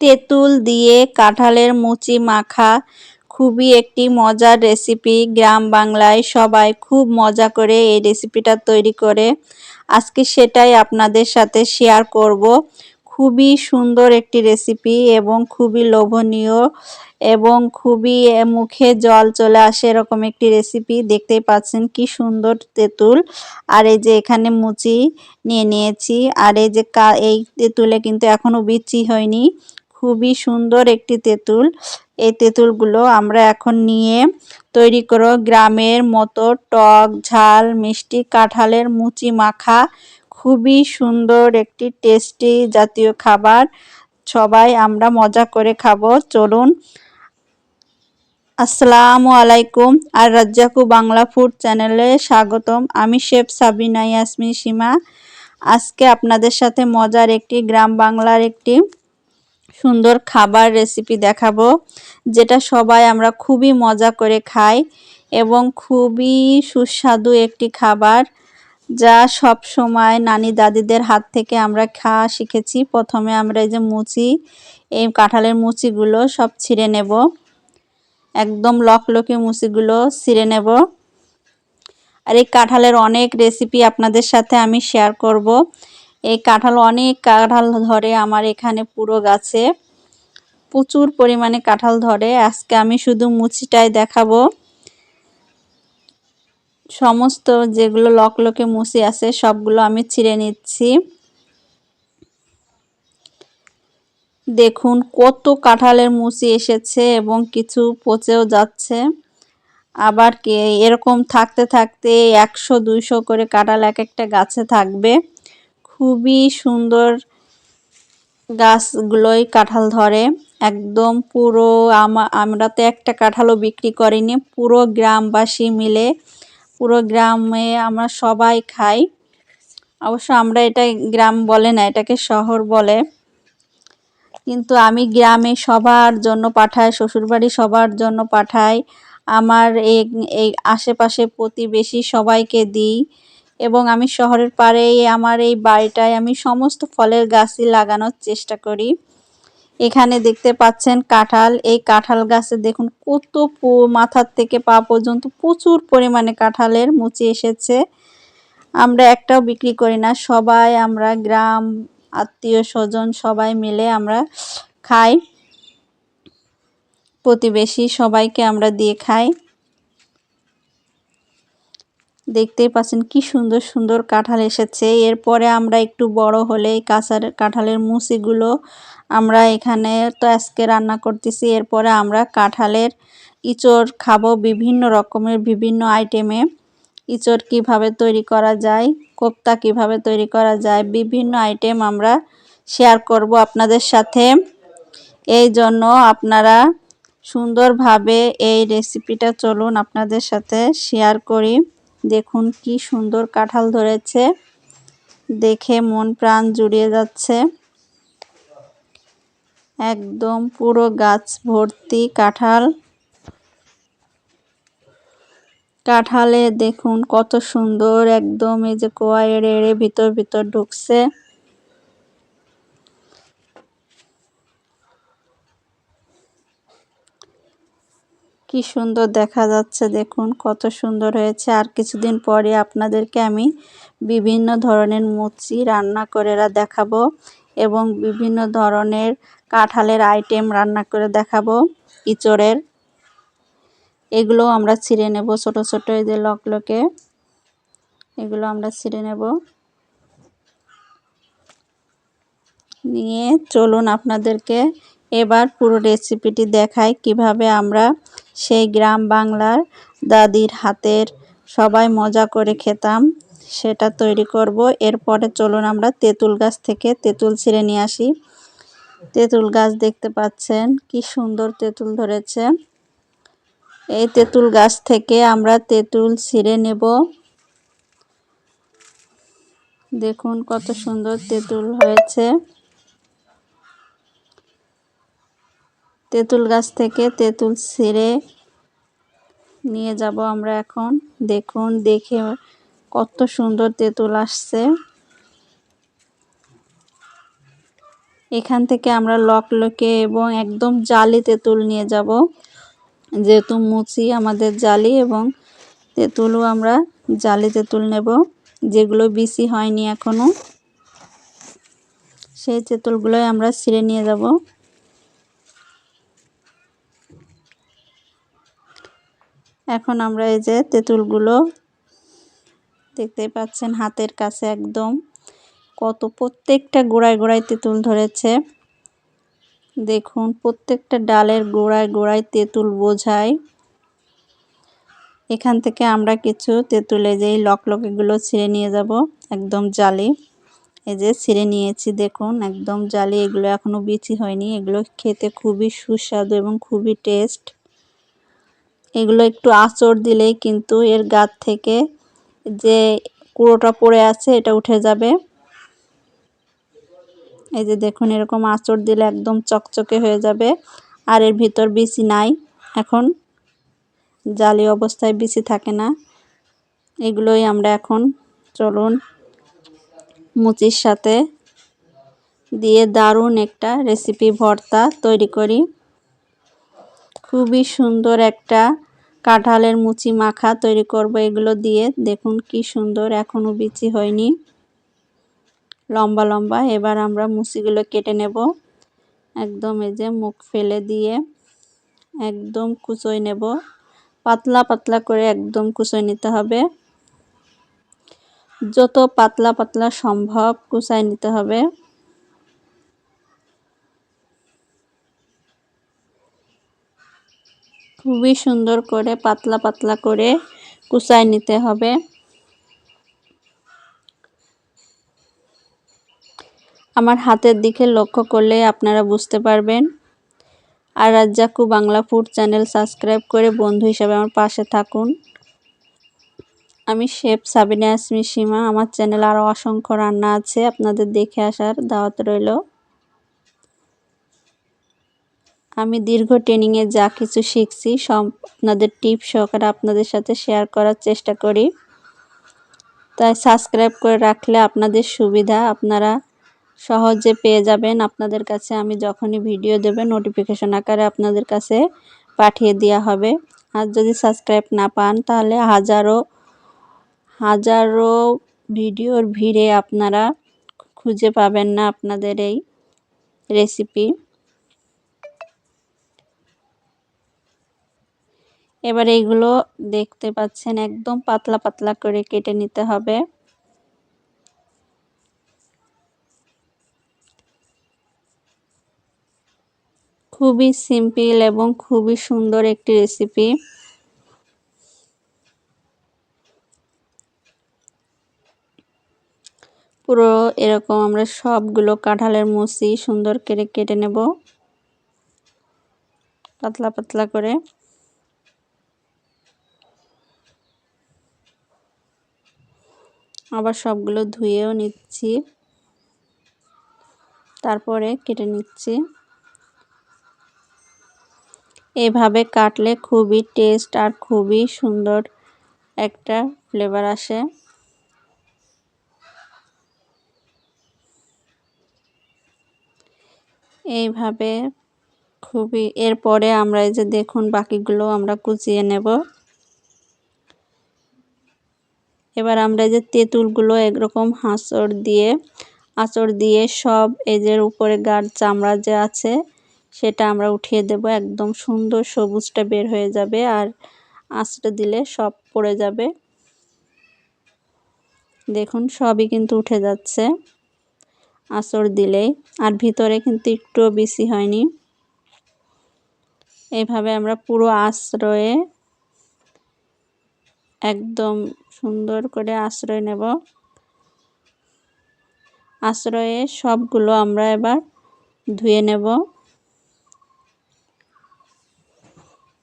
তেঁতুল দিয়ে কাঁঠালের মুচি মাখা খুবই একটি মজার রেসিপি গ্রাম বাংলায় সবাই খুব মজা করে এই রেসিপিটা তৈরি করে। আজকে সেটাই আপনাদের সাথে শেয়ার করব। খুবই সুন্দর একটি রেসিপি এবং খুবই লোভনীয় এবং খুবই মুখে জল চলে আসে এরকম একটি রেসিপি দেখতেই পাচ্ছেন কি সুন্দর তেঁতুল। আর এই যে এখানে মুচি নিয়ে নিয়েছি। আর এই যে এই তেঁতুলে কিন্তু এখনও বিচি হয়নি। খুবই সুন্দর একটি তেঁতুল। এই তেঁতুলগুলো আমরা এখন নিয়ে তৈরি করো গ্রামের মতো টক, ঝাল, মিষ্টি কাঁঠালের মুচি মাখা। খুবই সুন্দর একটি টেস্টি জাতীয় খাবার। সবাই আমরা মজা করে খাব। চলুন। আসসালামু আলাইকুম। আর রাজ্জাকু বাংলা ফুড চ্যানেলে স্বাগতম। আমি শেফ সাবিনা ইয়াসমিন সীমা। আজকে আপনাদের সাথে মজার একটি গ্রাম বাংলার একটি সুন্দর খাবার রেসিপি দেখাবো, যেটা সবাই আমরা খুবই মজা করে খাই এবং খুবই সুস্বাদু একটি খাবার, যা সব সময় নানি দাদিদের হাত থেকে আমরা খাওয়া শিখেছি। প্রথমে আমরা এই যে মুচি, এই কাঁঠালের মুচিগুলো সব ছিঁড়ে নেব। একদম লকলকে মুচিগুলো ছিঁড়ে নেব। আর এই কাঁঠালের অনেক রেসিপি আপনাদের সাথে আমি শেয়ার করব। এই কাঁঠাল, অনেক কাঁঠাল ধরে আমার এখানে পুরো গাছে। প্রচুর পরিমাণে কাঁঠাল ধরে। আজকে আমি শুধু মুচিটাই দেখাবো। সমস্ত যেগুলো লকলকে মুচি আছে, সবগুলো আমি ছিঁড়ে নিচ্ছি। দেখুন কত কাঁঠালের মুচি এসেছে এবং কিছু পচেও যাচ্ছে। আবার কে এরকম থাকতে থাকতে একশো, দুইশো করে কাঁঠাল এক একটা গাছে থাকবে। খুবই সুন্দর গাছগুলোই কাঁঠাল ধরে। একদম পুরো আমরা তো একটা কাঁঠালও বিক্রি করিনি, পুরো গ্রামবাসী মিলে, পুরো গ্রামে আমরা সবাই খাই। অবশ্য আমরা এটা গ্রাম বলে না, এটাকে শহর বলে। কিন্তু আমি গ্রামে সবার জন্য পাঠাই, শ্বশুরবাড়ি সবার জন্য পাঠাই। আমার এই আশেপাশে প্রতিবেশী সবাইকে দিই। এবং আমি শহরের পাড়েই আমার এই বাড়িটায় আমি সমস্ত ফলের গাছই লাগানোর চেষ্টা করি। এখানে দেখতে পাচ্ছেন কাঁঠাল। এই কাঁঠাল গাছে দেখুন কত মাথার থেকে পা পর্যন্ত প্রচুর পরিমাণে কাঁঠালের মুচি এসেছে। আমরা একটাও বিক্রি করি না, সবাই আমরা গ্রাম, আত্মীয় স্বজন সবাই মিলে আমরা খাই। প্রতিবেশী সবাইকে আমরা দিয়ে খাই। দেখতেই পাচ্ছেন কি সুন্দর সুন্দর কাঁঠাল এসেছে। এরপরে আমরা একটু বড় হলে কাঁচার কাঁঠালের মুসিগুলো আমরা এখানে তো আজকে রান্না করতেছি। এরপরে আমরা কাঁঠালের ইঁচড় খাব বিভিন্ন রকমের, বিভিন্ন আইটেমে। ইঁচড় কীভাবে তৈরি করা যায়, কোপ্তা কীভাবে তৈরি করা যায়, বিভিন্ন আইটেম আমরা শেয়ার করব আপনাদের সাথে। এই জন্য আপনারা সুন্দরভাবে এই রেসিপিটা চলুন আপনাদের সাথে শেয়ার করি। দেখুন কি সুন্দর কাঁঠাল ধরেছে। দেখে মন প্রাণ জুড়িয়ে যাচ্ছে। একদম পুরো গাছ ভর্তি কাঁঠাল। কাঁঠালে দেখুন কত সুন্দর একদম এই যে কোয়া এড়ে এড়ে ভিতর ভিতর ঢুকছে। কি সুন্দর দেখা যাচ্ছে, দেখুন কত সুন্দর হয়েছে। আর কিছুদিন পরে আপনাদেরকে আমি বিভিন্ন ধরনের মুচি রান্না করে দেখাবো এবং বিভিন্ন ধরনের কাঁঠালের আইটেম রান্না করে দেখাবো, ইঁচড়ের। এগুলো আমরা ছিঁড়ে নেব ছোট ছোট, এই যে লকলকে এগুলো আমরা ছিঁড়ে নেব। নিয়ে চলুন আপনাদেরকে এবার পুরো রেসিপিটি দেখাই কীভাবে আমরা সেই গ্রাম বাংলার দাদির হাতের সবাই মজা করে খেতাম, সেটা তৈরি করব। এরপরে চলুন আমরা তেঁতুল গাছ থেকে তেঁতুল ছিঁড়ে নিয়ে আসি। তেঁতুল গাছ দেখতে পাচ্ছেন, কি সুন্দর তেঁতুল ধরেছে। এই তেঁতুল গাছ থেকে আমরা তেঁতুল ছিঁড়ে নেব। দেখুন কত সুন্দর তেঁতুল হয়েছে। তেঁতুল গাছ থেকে তেঁতুল ছিঁড়ে নিয়ে যাব আমরা এখন। দেখুন, দেখে কত সুন্দর তেঁতুল আসছে। এখান থেকে আমরা লক লকে এবং একদম জালি তেঁতুল নিয়ে যাব। যেহেতু মুচি আমাদের জালি এবং তেঁতুলও আমরা জালি তেঁতুল নেব। যেগুলো বিসি হয়নি এখনও, সেই তেঁতুলগুলোই আমরা ছিঁড়ে নিয়ে যাব। এখন আমরা এই যে তেঁতুলগুলো দেখতে পাচ্ছেন হাতের কাছে একদম। কত প্রত্যেকটা গোড়ায় গোড়ায় তেঁতুল ধরেছে। দেখুন, প্রত্যেকটা ডালের গোড়ায় গোড়ায় তেঁতুল বোঝায়। এখান থেকে আমরা কিছু তেঁতুলে যেই লকলকেগুলো ছিঁড়ে নিয়ে যাব একদম জালি। এই যে ছিঁড়ে নিয়েছি, দেখুন, একদম জালি। এগুলো এখনও বিচি হয়নি। এগুলো খেতে খুবই সুস্বাদু এবং খুবই টেস্ট। এগুলো একটু আঁচড় দিলেই কিন্তু এর গাত থেকে যে কুড়োটা পড়ে আছে, এটা উঠে যাবে। এই যে দেখুন, এরকম আঁচড় দিলে একদম চকচকে হয়ে যাবে। আর এর ভিতর বিচি নাই। এখন জালি অবস্থায় বিচি থাকে না। এগুলোই আমরা এখন চলুন মুচির সাথে দিয়ে দারুণ একটা রেসিপি ভর্তা তৈরি করি। খুবই সুন্দর একটা কাঁঠালের মুচি মাখা তৈরি করব এগুলো দিয়ে। দেখুন কি সুন্দর এখনও বিচি হয়নি। লম্বা লম্বা, এবার আমরা মুচিগুলো কেটে নেব। একদম এই যে মুখ ফেলে দিয়ে একদম কুচোয় নেব। পাতলা পাতলা করে একদম কুচোয় নিতে হবে। যত পাতলা পাতলা সম্ভব কুচাই নিতে হবে। খুবই সুন্দর করে পাতলা পাতলা করে কুচাই নিতে হবে। আমার হাতের দিকে লক্ষ্য করলে আপনারা বুঝতে পারবেন। আর Razzaku Bangla food channel subscribe করে বন্ধু হিসাবে আমার পাশে থাকুন। আমি শেফ সাবিনা আসমি সীমা। আমার চ্যানেল আরও অসংখ্য রান্না আছে, আপনাদের দেখে আসার দাওয়াত রইল। আমি দীর্ঘ ট্রেনিংয়ে যা কিছু শিখছি, সব আপনাদের টিপ সহকারে আপনাদের সাথে শেয়ার করার চেষ্টা করি। তাই সাবস্ক্রাইব করে রাখলে আপনাদের সুবিধা, আপনারা সহজে পেয়ে যাবেন। আপনাদের কাছে আমি যখনই ভিডিও দেবে নোটিফিকেশন আকারে আপনাদের কাছে পাঠিয়ে দেওয়া হবে। আর যদি সাবস্ক্রাইব না পান, তাহলে হাজারো হাজারো ভিডিওর ভিড়ে আপনারা খুঁজে পাবেন না আপনাদের এই রেসিপি এবার এইগুলো দেখতে পাচ্ছেন, একদম পাতলা পাতলা করে কেটে নিতে হবে। খুবই সিম্পল এবং খুবই সুন্দর একটি রেসিপি। পুরো এরকম আমরা সবগুলো কাঁঠালের মুসি সুন্দর করে কেটে নেব। পাতলা পাতলা করে। আবার সবগুলো ধুয়েও নিচ্ছি। তারপরে কেটে নিচ্ছি। এভাবে কাটলে খুবই টেস্ট আর খুবই সুন্দর একটা ফ্লেভার আসে। এইভাবে খুবই, এরপরে আমরা এই যে দেখুন বাকিগুলো আমরা কুচিয়ে নেব। এবার আমরা যে তেঁতুলগুলো একরকম হাঁচড় দিয়ে, আঁচড় দিয়ে সব এজের উপরে গাঢ় চামড়া যে আছে, সেটা আমরা উঠিয়ে দেব। একদম সুন্দর সবুজটা বের হয়ে যাবে আর আঁচড়ে দিলে সব পড়ে যাবে। দেখুন, সবই কিন্তু উঠে যাচ্ছে আঁচড় দিলেই। আর ভিতরে কিন্তু একটুও বেশি হয়নি। এইভাবে আমরা পুরো আশ্রয়ে একদম সুন্দর করে আশ্রয় নেব। আশ্রয়ে সবগুলো আমরা এবার ধুয়ে নেব।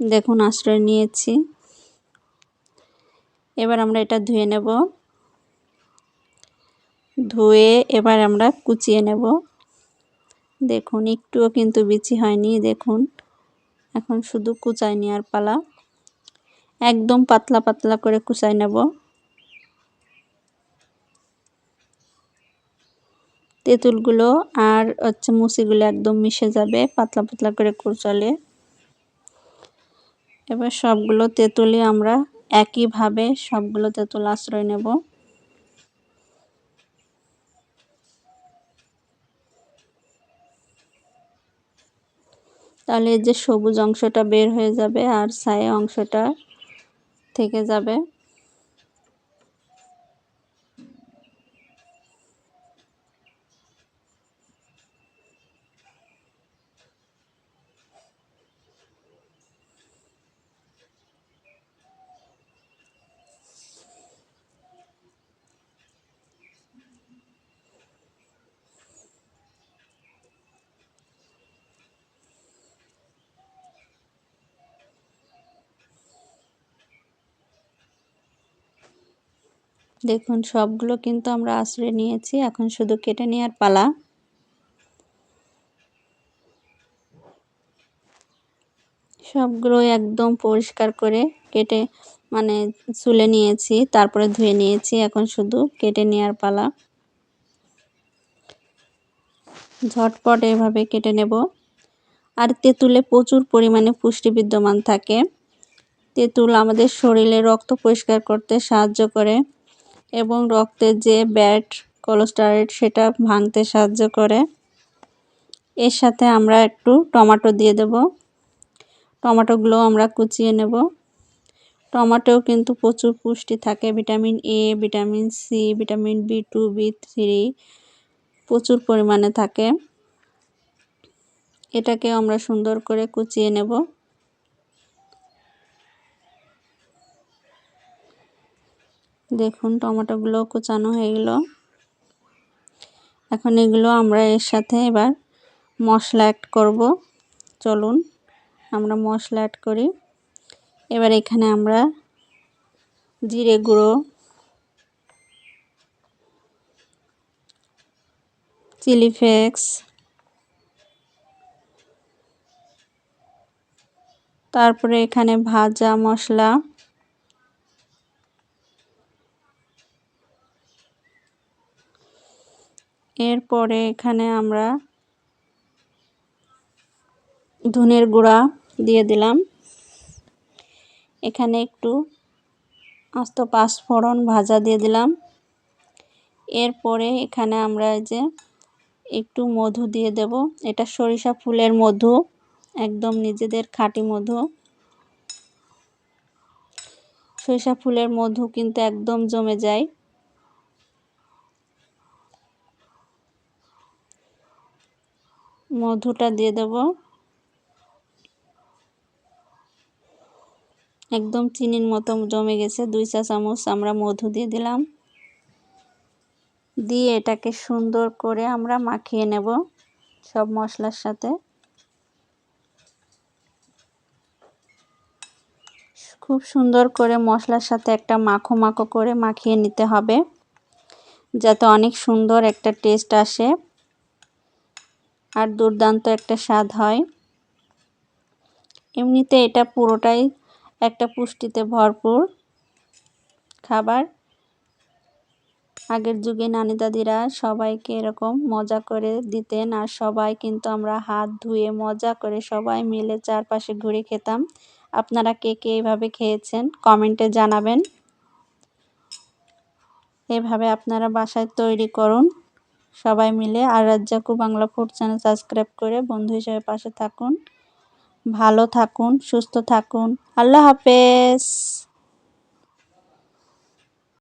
দেখুন, আশ্রয় নিয়েছি। এবার আমরা এটা ধুয়ে নেব। ধুয়ে এবার আমরা কুচিয়ে নেব। দেখুন, একটুও কিন্তু বিচি হয়নি। দেখুন, এখন শুধু কুচাই নেওয়ার পালা। একদম পাতলা পাতলা করে কুচাই নেব। তেঁতুলগুলো আর হচ্ছে মুচিগুলো একদম মিশে যাবে পাতলা পাতলা করে কুচলে। এবার সবগুলো তেঁতুলই আমরা একইভাবে সবগুলো তেঁতুল আশ্রয় নেব। তাহলে যে সবুজ অংশটা বের হয়ে যাবে আর ছায়া অংশটা থেকে যাবে দেখুন, সবগুলো কিন্তু আমরা আশ্রয় নিয়েছি। এখন শুধু কেটে নেওয়ার পালা। সবগুলো একদম পরিষ্কার করে কেটে মানে চুলে নিয়েছি, তারপরে ধুয়ে নিয়েছি, এখন শুধু কেটে নেওয়ার পালা। ঝটপট এভাবে কেটে নেব। আর তেঁতুলে প্রচুর পরিমাণে পুষ্টি বিদ্যমান থাকে। তেঁতুল আমাদের শরীরে রক্ত পরিষ্কার করতে সাহায্য করে। এবং রক্তের যে ব্যাড কোলেস্টেরল সেটা ভাঙতে সাহায্য করে। এর সাথে আমরা একটু টমেটো দিয়ে দেব। টমেটোগুলো আমরা কুচিয়ে নেব। টমেটোও কিন্তু প্রচুর পুষ্টি থাকে। Vitamin A vitamin C vitamin B two B three প্রচুর পরিমাণে থাকে। এটাকে আমরা সুন্দর করে কুচিয়ে নেব। দেখুন, টমেটোগুলো কুচানো হয়ে গেল। এখন এগুলো আমরা এর সাথে এবার মশলা অ্যাড করব। চলুন, আমরা মশলা অ্যাড করি। এবার এখানে আমরা জিরে গুঁড়ো, চিলি ফ্লেক্স, তারপরে এখানে ভাজা মশলা এরপরে এখানে আমরা ধনের গুঁড়া দিয়ে দিলাম। এখানে একটু আস্ত পাঁচফোড়ন ভাজা দিয়ে দিলাম। এরপরে এখানে আমরা যে একটু মধু দিয়ে দেব। এটা সরিষা ফুলের মধু, একদম নিজেদের খাঁটি মধু। সরিষা ফুলের মধু কিন্তু একদম জমে যায়। মধুটা দিয়ে দেব। একদম চিনির মতো জমে গেছে। দুই চা চামচ আমরা মধু দিয়ে দিলাম। দিয়ে এটাকে সুন্দর করে আমরা মাখিয়ে নেব সব মশলার সাথে। খুব সুন্দর করে মশলার সাথে একটা মাখো মাখো করে মাখিয়ে নিতে হবে। যাতে অনেক সুন্দর একটা টেস্ট আসে। আর দুর্দান্ত একটা স্বাদ হয়। এমনিতে এটা পুরোটাই একটা পুষ্টিতে ভরপুর খাবার। আগের যুগে নানি দাদিরা সবাইকে এরকম মজা করে দিতেন আর সবাই কিন্তু আমরা হাত ধুয়ে মজা করে সবাই মিলে চারপাশে ঘুরে খেতাম। আপনারা কে কে এভাবে খেয়েছেন কমেন্টে জানাবেন। এভাবে আপনারা বাসায় তৈরি করুন। সবাই মিলে আর Razzaku Bangla food channel subscribe করে বন্ধু হিসেবে পাশে থাকুন। ভালো থাকুন, সুস্থ থাকুন। আল্লাহ হাফেজ।